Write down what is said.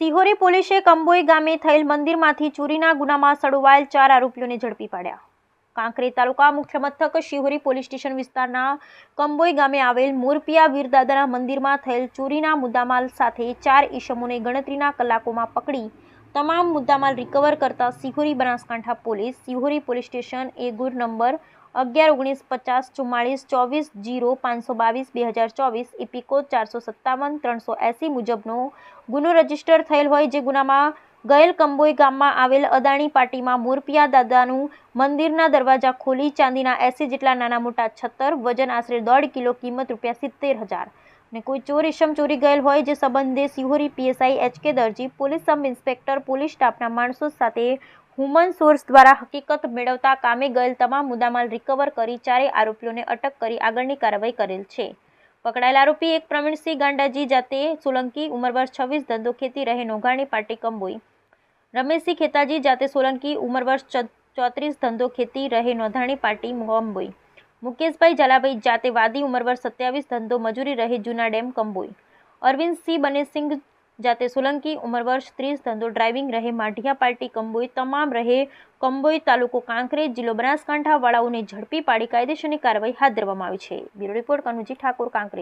સિહોરી પોલીસે કંબોઈ ગામે થયેલ મંદિરમાંથી ચોરીના ગુનામાં સડવાયેલ ચાર આરોપીઓને ઝડપી પાડ્યા. કાંકરેજ તાલુકા મુખ્ય મથક શિહોરી પોલીસ સ્ટેશન વિસ્તારના કંબોઈ ગામે આવેલ મોરપિયા વીરદાદાના મંદિરમાં થયેલ ચોરીના મુદ્દામાલ સાથે ચાર ઈસમોને ગણતરીના કલાકોમાં પકડી તમામ મુદ્દામાલ રિકવર કરતા Sihori Banaskantha police, Sihori police station એ ગુર નંબર અગિયાર, ઓગણીસ, પચાસ, ચુમ્માળીસ, ચોવીસ, જીરો, પાંચસો બાવીસ, બે હજાર ચોવીસ ઇપિકો ચારસો સત્તાવન, ત્રણસો એંસી મુજબનો ગુનો રજિસ્ટર થયેલ હોય જે ગુનામાં ગયેલ કંબોઈ ગામમાં આવેલ અદાણી પાટીમાં મોરપિયા દાદાનું મંદિરના દરવાજા ખોલી ચાંદીના એસી જેટલા નાના મોટા છત્તર, વજન આશરે દોઢ કિલો, કિંમત રૂપિયા સિત્તેર હજાર. અને કોઈ ચોર ઇસમ ચોરી ગયેલ હોય જે સંબંધે Sihori PSI H K Darji, police sub inspector, police સ્ટાફના માણસો સાથે હ્યુમન સોર્સ દ્વારા હકીકત મેળવતા કામે ગયેલ તમામ મુદ્દામાલ રિકવર કરી ચારેય આરોપીઓને અટક કરી આગળની કાર્યવાહી કરેલ છે. પકડાયેલ આરોપી એક પ્રવીણસિંહ ગાંડાજી, જાતે સોલંકી, ઉંમર વર્ષ છવ્વીસ, ધંધો ખેતી રહે, નોઘાણી, પાટી કંબોઈ. રમેશસિંહ ખેતાજી, જાતે સોલંકી, ઉંમર વર્ષ ચોત્રીસ, ધંધો ખેતી રહે, નોંધાણી, પાટી, કંબોઈ. મુકેશભાઈ ઝાલાભાઈ જાતે વાદી ઉંમર વર્ષ સત્યાવીસ, ધંધો મજૂરી રહે જૂના ડેમ કંબોઈ. અરવિંદ સિંહ બને બનેસિંહ જાતે સોલંકી, ઉંમર વર્ષ ત્રીસ, ધંધો ડ્રાઇવિંગ રહે માઢિયા પાર્ટી કંબોઈ, તમામ રહે કંબોઈ તાલુકો કાંકરેજ જિલ્લો બનાસકાંઠા વાળાઓને ઝડપી પાડી કાયદેસરની કાર્યવાહી હાથ ધરવામાં આવી છે. Bureau report Kanuji Thakor Kankrej